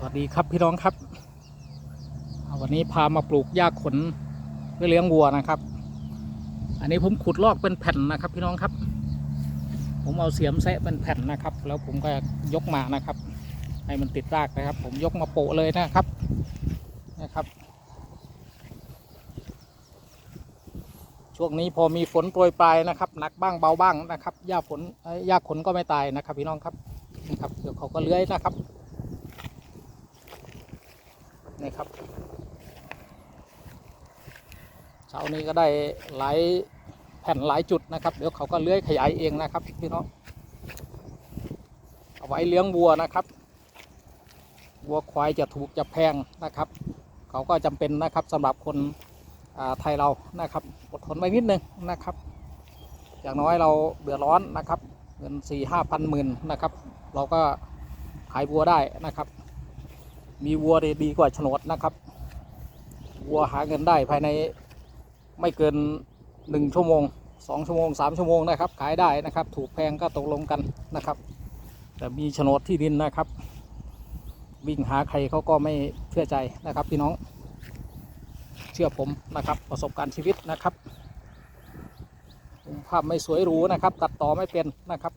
สวัสดีครับพี่น้องครับ วันนี้พามาปลูกหญ้าขนเพื่อเลี้ยงวัวนะครับ อันนี้ผมขุดลอกเป็นแผ่นนะครับ พี่น้องครับ ผมเอาเสียมแซะเป็นแผ่นนะครับ แล้วผมก็ยกมานะครับ ให้มันติดรากนะครับ ผมยกมาโปะเลยนะครับนะครับ ช่วงนี้พอมีฝนโปรยปลายนะครับหนักบ้างเบาบ้างนะครับหญ้าฝนหญ้าขนก็ไม่ตายนะครับ พี่น้องครับนะครับเดี๋ยวเขาก็เลื้อยนะครับ นี่ครับเช้านี้ก็ได้หลายแผ่นหลายจุดนะครับ เดี๋ยวเขาก็เลื้อยขยายเองนะครับพี่น้องเอาไว้เลี้ยงวัวนะครับ วัวควายจะถูกจะแพงนะครับ เขาก็จำเป็นนะครับสำหรับคนไทยเรานะครับอดทนไว้นิดนึงนะครับ อย่างน้อยเราเดือดร้อนนะครับเงินสี่ห้าพันหมื่นนะครับ เราก็ขายวัวได้นะครับ มีวัวดีกว่าโฉนดนะครับ วัวหาเงินได้ภายในไม่เกินหนึ่งชั่วโมงสองชั่วโมงสามชั่วโมงนะครับ ขายได้นะครับ ถูกแพงก็ตกลงกันนะครับ แต่มีโฉนดที่ดินนะครับ วิ่งหาใครเขาก็ไม่เชื่อใจนะครับพี่น้อง เชื่อผมนะครับ ประสบการณ์ชีวิตนะครับภาพไม่สวยหรูนะครับ ตัดต่อไม่เป็นนะครับ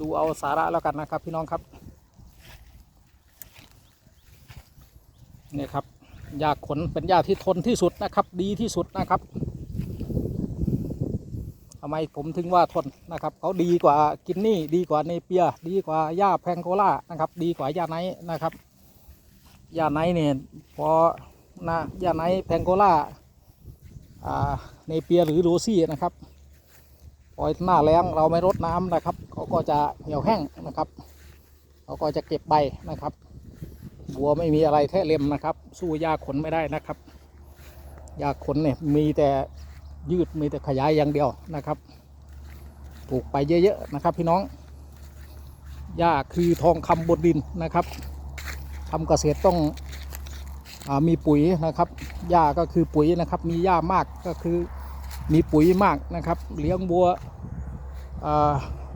ดูเอาสาระแล้วกันนะครับ พี่น้องครับ นี่ยครับหญ้าขนเป็นหญ้าที่ทนที่สุดนะครับ ดีที่สุดนะครับทำไมผมถึงว่าทนนะครับเขาดีกว่ากินนี่ดีกว่าเนเปีย ดีกว่าหญ้าแพงโกล่านะครับ ดีกว่าหญ้าไนนะครับหญ้าไนเนี่ยพอนะหญ้าไนแพงโกล่าอ่าเนเปียหรือโรซี่นะครับพอหน้าแล้งเราไม่รดน้ำนะครับเขาก็จะเหี่ยวแห้งนะครับเขาก็จะเก็บใบนะครับ วัวไม่มีอะไรแท้เล็มนะครับ สู้หญ้าขนไม่ได้นะครับหญ้าขนเนี่ยมีแต่ยืดมีแต่ขยายอย่างเดียวนะครับปลูกไปเยอะๆนะครับพี่น้องหญ้าคือทองคำบนดินนะครับทำเกษตรต้องอมีปุ๋ยนะครับหญ้าก็คือปุ๋ยนะครับ มีหญ้ามากก็คือมีปุ๋ยมากนะครับ เลี้ยงวัว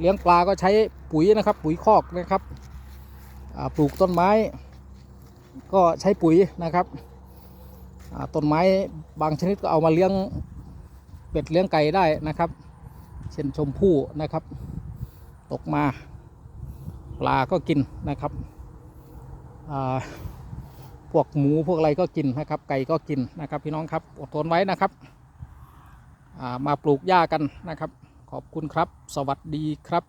เลี้ยงปลาก็ใช้ปุ๋ยนะครับ ปุ๋ยคอกนะครับปลูกต้นไม้ ก็ใช้ปุ๋ยนะครับต้นไม้บางชนิดก็เอามาเลี้ยงเป็ดเลี้ยงไก่ได้นะครับ เช่นชมพู่นะครับ ตกมาปลาก็กินนะครับพวกหมูพวกอะไรก็กินนะครับ ไก่ก็กินนะครับ พี่น้องครับอดทนไว้นะครับามาปลูกหญ้ากันนะครับ ขอบคุณครับ สวัสดีครับ